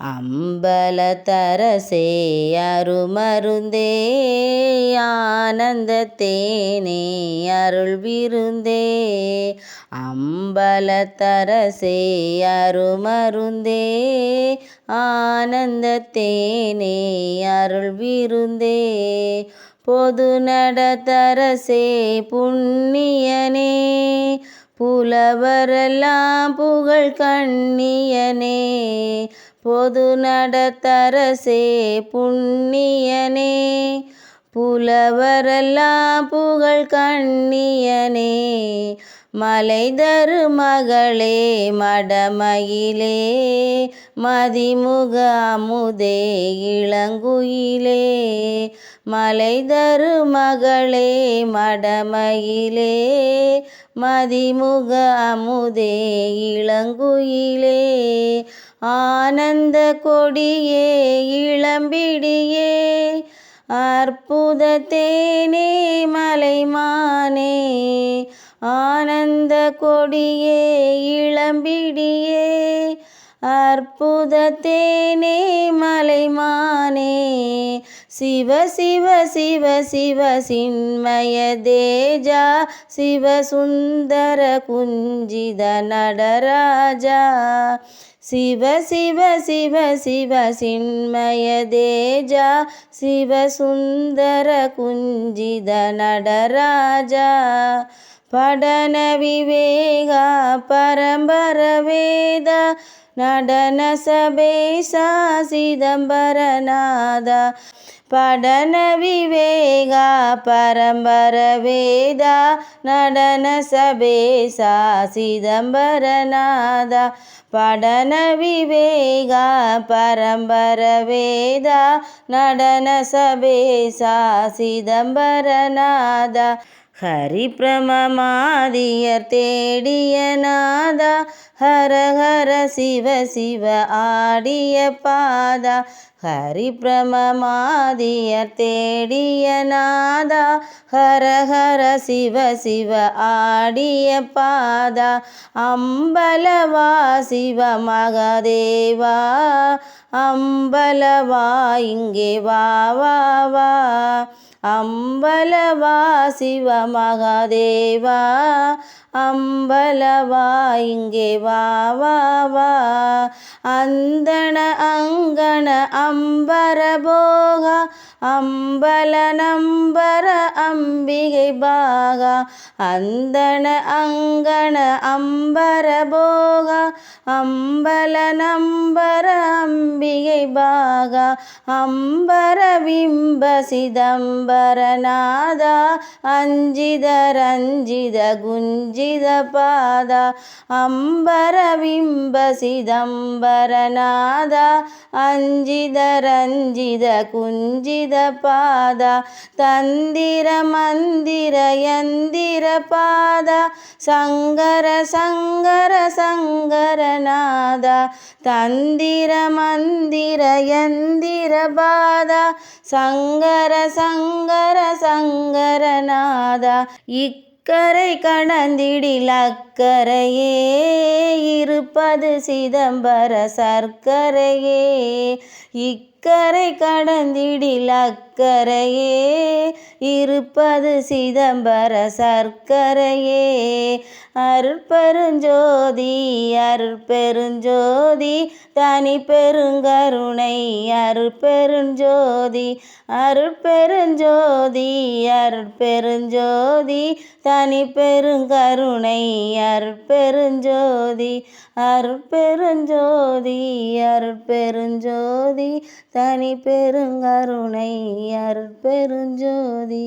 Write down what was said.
அம்பல தரசே அருமருந்தே ஆனந்த தேனே அருள் விருந்தே அம்பல தரசே அருமருந்தே ஆனந்த தேனே அருள் விருந்தே பொது நடத்தரசே புண்ணியனே புலவரெல்லாம் புகழ் கண்ணியனே பொது நடத்தரசே புண்ணியனே புலவரெல்லாம் புகழ் கண்ணியனே. மலைதரு மகளே மடமயிலே மதிமுக அமுதே இளங்குயிலே. மலைதரு மகளே மடமயிலே மதிமுக அமுதே இளங்குயிலே. ஆனந்த கொடியே இளம்பிடியே அற்புத தேனே மலைமானே. ஆனந்த கொடியே இளம்பிடியே அற்புத தேனே மலைமானே சிவ சிவ சிவ சிவ சின்மய தேஜா சிவ சுந்தர குஞ்சித நடராஜா சிவ சிவ சிவ சிவ சின்மய தேஜா சிவ சுந்தர குஞ்சித நடராஜா. പഠന വിവേക പരമ്പര വേദ നടന സഭേ സാ ചിദംബരനാഥ പഠന വിവേക പരമ്പര വേദ നടന സഭേ സാ ചിദംബരനാഥ പഠന വിവേക പരമ്പര വേദ നടന സഭേ സാ பிரமமாதியர் தேடிய நாதா ஹர ஹர சிவ சிவ ஆடிய பாதா ஹரிப்ரமமாதியர் தேடிய நாதா ஹர ஹர சிவ சிவ ஆடிய பாதா அம்பலவா சிவ மகதேவா அம்பலவா இங்கே வா வா வா. அம்பலவா சிவ மகாதேவா அம்பலவா இங்கே வா வா வா. அந்தன அங்கன அம்பர போகா அம்பல நம்பர அம்பிகை பாகா. அந்தன அங்கன அம்பர போகா அம்பல நம்பர அம்பிகை பாகா. அம்பர பிம்ப சிதம்பரநாதா அஞ்சித ரஞ்சித குஞ்சித பாதா அம்பர பிம்ப சிதம்பரநாதா அஞ்சித ரஞ்சித குஞ்சித பாதா தந்திர மந்திர யந்திர பாதா சங்கர சங்கர சங்கரநாதா தந்திர மந்திர யந்திர பாதா சங்கர சங்கர சங்கரநாதா இக்கரை கடந்திடில் அக்கரையே இருப்பது சிதம்பர சர்க்கரையே இக் இக்கரை கடந்திடில் அக்கரையே இருப்பது சிதம்பர சர்க்கரையே. அருட்பெருஞ்சோதி அருட்பெருஞ்சோதி தனி பெருங்கருணை அருட்பெருஞ்சோதி அருட்பெருஞ்சோதி அருட்பெருஞ்சோதி தனி பெருங்கருணை அருட்பெருஞ்சோதி அருட்பெருஞ்சோதி அருட்பெருஞ்சோதி தனி பெருங்கருணை அருட்பெருஞ்சோதி